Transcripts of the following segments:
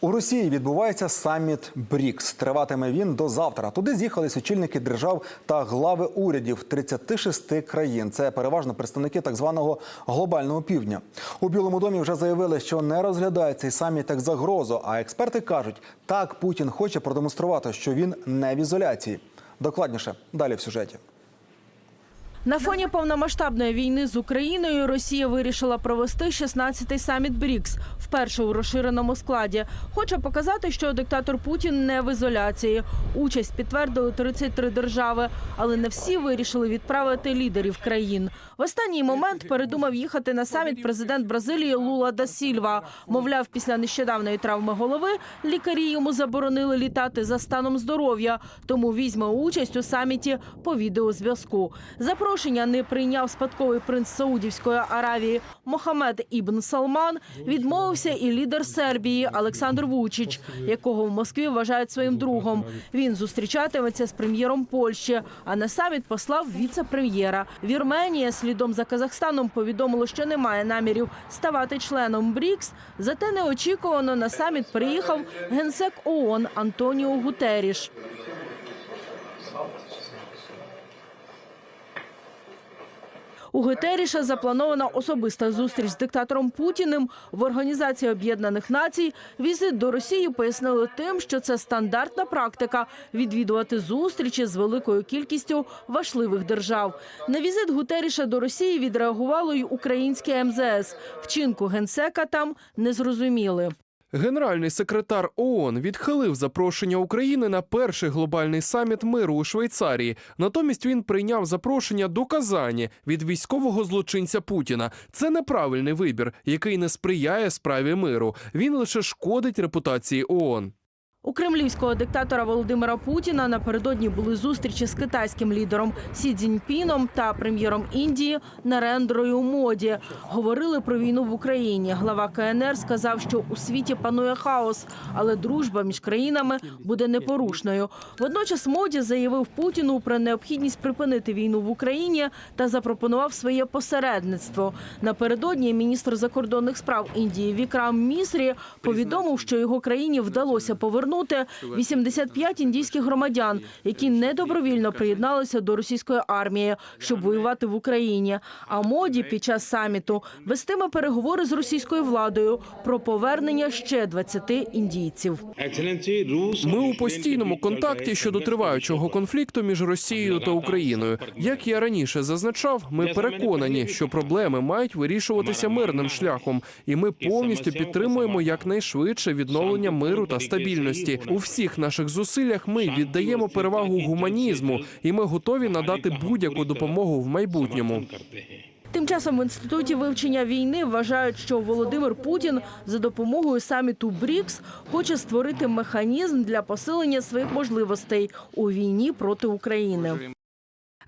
У Росії відбувається саміт БРІКС. Триватиме він до завтра. Туди з'їхались очільники держав та глави урядів 36 країн. Це переважно представники так званого глобального півдня. У Білому домі вже заявили, що не розглядають цей саміт як загрозу. А експерти кажуть, так Путін хоче продемонструвати, що він не в ізоляції. Докладніше далі в сюжеті. На фоні повномасштабної війни з Україною Росія вирішила провести 16-й саміт БРІКС вперше у розширеному складі. Хоче показати, що диктатор Путін не в ізоляції. Участь підтвердили 33 держави, але не всі вирішили відправити лідерів країн. В останній момент передумав їхати на саміт президент Бразилії Лула да Сільва. Мовляв, після нещодавної травми голови лікарі йому заборонили літати за станом здоров'я, тому візьме участь у саміті по відеозв'язку. Запрошення не прийняв спадковий принц Саудівської Аравії Мохамед Ібн Салман. Відмовився і лідер Сербії Олександр Вучич, якого в Москві вважають своїм другом. Він зустрічатиметься з прем'єром Польщі. А на саміт послав віце-прем'єра. Вірменія слідом за Казахстаном повідомило, що немає намірів ставати членом БРІКС. Зате неочікувано на саміт приїхав генсек ООН Антоніо Гутеріш. У Гетеріша запланована особиста зустріч з диктатором Путіним в Організації Об'єднаних Націй. Візит до Росії пояснили тим, що це стандартна практика відвідувати зустрічі з великою кількістю важливих держав. На візит Гутеріша до Росії відреагувало й українське МЗС. Вчинку генсека там не зрозуміли. Генеральний секретар ООН відхилив запрошення України на перший глобальний саміт миру у Швейцарії. Натомість він прийняв запрошення до Казані від військового злочинця Путіна. Це неправильний вибір, який не сприяє справі миру. Він лише шкодить репутації ООН. У кремлівського диктатора Володимира Путіна напередодні були зустрічі з китайським лідером Сі Цзіньпіном та прем'єром Індії Нарендрою Моді. Говорили про війну в Україні. Глава КНР сказав, що у світі панує хаос, але дружба між країнами буде непорушною. Водночас Моді заявив Путіну про необхідність припинити війну в Україні та запропонував своє посередництво. Напередодні міністр закордонних справ Індії Вікрам Місрі повідомив, що його країні вдалося повернути 85 індійських громадян, які недобровільно приєдналися до російської армії, щоб воювати в Україні. А моді під час саміту вестиме переговори з російською владою про повернення ще 20 індійців. Ми у постійному контакті щодо триваючого конфлікту між Росією та Україною. Як я раніше зазначав, ми переконані, що проблеми мають вирішуватися мирним шляхом, і ми повністю підтримуємо якнайшвидше відновлення миру та стабільності. У всіх наших зусиллях ми віддаємо перевагу гуманізму, і ми готові надати будь-яку допомогу в майбутньому. Тим часом в інституті вивчення війни вважають, що Володимир Путін за допомогою саміту БРІКС хоче створити механізм для посилення своїх можливостей у війні проти України.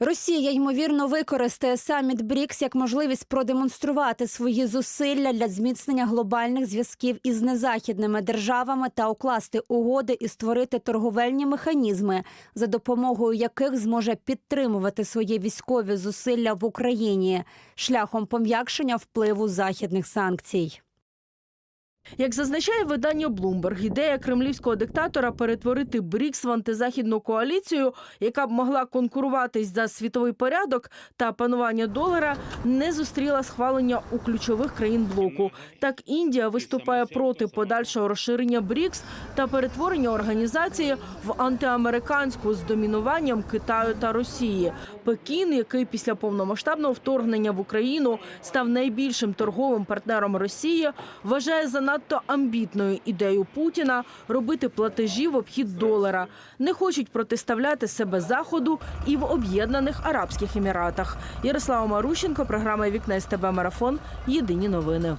Росія ймовірно використає саміт БРІКС як можливість продемонструвати свої зусилля для зміцнення глобальних зв'язків із незахідними державами та укласти угоди і створити торговельні механізми, за допомогою яких зможе підтримувати свої військові зусилля в Україні шляхом пом'якшення впливу західних санкцій. Як зазначає видання Bloomberg, ідея кремлівського диктатора перетворити БРІКС в антизахідну коаліцію, яка б могла конкуруватись за світовий порядок та панування долара, не зустріла схвалення у ключових країн блоку. Так Індія виступає проти подальшого розширення БРІКС та перетворення організації в антиамериканську з домінуванням Китаю та Росії. Пекін, який після повномасштабного вторгнення в Україну став найбільшим торговим партнером Росії, вважає за надто амбітною ідею Путіна робити платежі в обхід долара. Не хочуть протиставляти себе заходу і в Об'єднаних Арабських Еміратах. Ярослава Марущенко, програма Вікне СТБ Марафон. Єдині новини.